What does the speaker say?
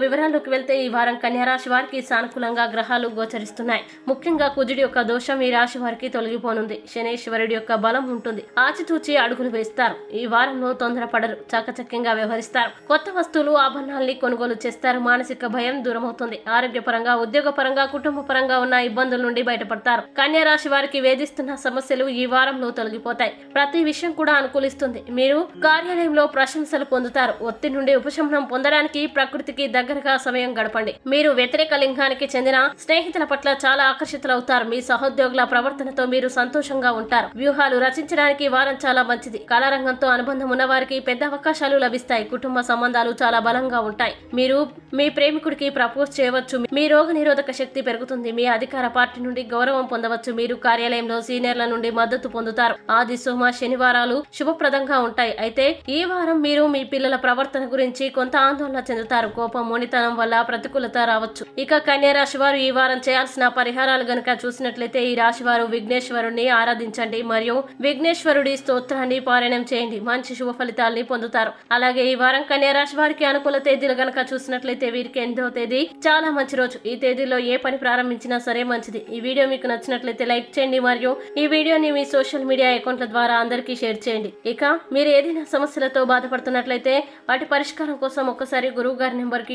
వివరాల్లోకి వెళ్తే ఈ వారం కన్యారాశి వారికి సానుకూలంగా గ్రహాలు గోచరిస్తున్నాయి. ముఖ్యంగా కుజుడి యొక్క దోషం ఈ రాశి వారికి తొలగిపోనుంది. శనేశ్వరుడి యొక్క బలం ఉంటుంది. ఆచితూచి అడుగులు వేస్తారు. ఈ వారంలో తొందరపడరు. చాకచక్యంగా వ్యవహరిస్తారు. కొత్త వస్తువులు ఆభరణాల్ని కొనుగోలు చేస్తారు. మానసిక భయం దూరమవుతుంది. ఆరోగ్యపరంగా ఉద్యోగపరంగా కుటుంబ పరంగా ఉన్న ఇబ్బందుల నుండి బయటపడతారు. కన్యారాశి వారికి వేధిస్తున్న సమస్యలు ఈ వారంలో తొలగిపోతాయి. ప్రతి విషయం కూడా అనుకూలిస్తుంది. మీరు కార్యాలయంలో ప్రశంసలు పొందుతారు. ఒత్తిడి నుండి ఉపశమనం పొందడానికి ప్రకృతికి దగ్గరగా సమయం గడపండి. మీరు వ్యతిరేక లింగానికి చెందిన స్నేహితుల పట్ల చాలా ఆకర్షితులవుతారు. మీ సహోద్యోగుల ప్రవర్తనతో మీరు సంతోషంగా ఉంటారు. వ్యూహాలు రచించడానికి వారం చాలా మంచిది. కళారంగంతో అనుబంధం ఉన్న వారికి పెద్ద అవకాశాలు లభిస్తాయి. కుటుంబ సంబంధాలు చాలా బలంగా ఉంటాయి. మీరు మీ ప్రేమికుడికి ప్రపోజ్ చేయవచ్చు. మీ రోగ నిరోధక శక్తి పెరుగుతుంది. మీ అధికార పార్టీ నుండి గౌరవం పొందవచ్చు. మీరు కార్యాలయంలో సీనియర్ల నుండి మద్దతు పొందుతారు. ఆది సోమ శనివారాలు శుభప్రదంగా ఉంటాయి. అయితే ఈ వారం మీరు మీ పిల్లల ప్రవర్తన గురించి కొంత ఆందోళన చెందుతారు. కోపం మొనితనం వల్ల ప్రతికూలత రావచ్చు. ఇక కన్యా రాశి వారు ఈ వారం చేయాల్సిన పరిహారాలు గనుక చూసినట్లయితే ఈ రాశి వారు విఘ్నేశ్వరుణ్ణి ఆరాధించండి మరియు విఘ్నేశ్వరుడి స్తోత్రాన్ని పారాయణం చేయండి. మంచి శుభ ఫలితాల్ని పొందుతారు. అలాగే ఈ వారం కన్యా రాశి వారికి అనుకూల తేదీలు గనక చూసినట్లయితే వీరికి ఎనిమిదవ తేదీ చాలా మంచి రోజు. ఈ తేదీలో ఏ పని ప్రారంభించినా సరే మంచిది. ఈ వీడియో మీకు నచ్చినట్లయితే లైక్ చేయండి మరియు ఈ వీడియోని మీ సోషల్ మీడియా అకౌంట్ల ద్వారా అందరికీ షేర్ చేయండి. ఇక మీరు ఏదైనా సమస్యలతో బాధపడుతున్నట్లయితే వాటి పరిష్కారం కోసం ఒక్కసారి గురువు గారి నెంబర్కి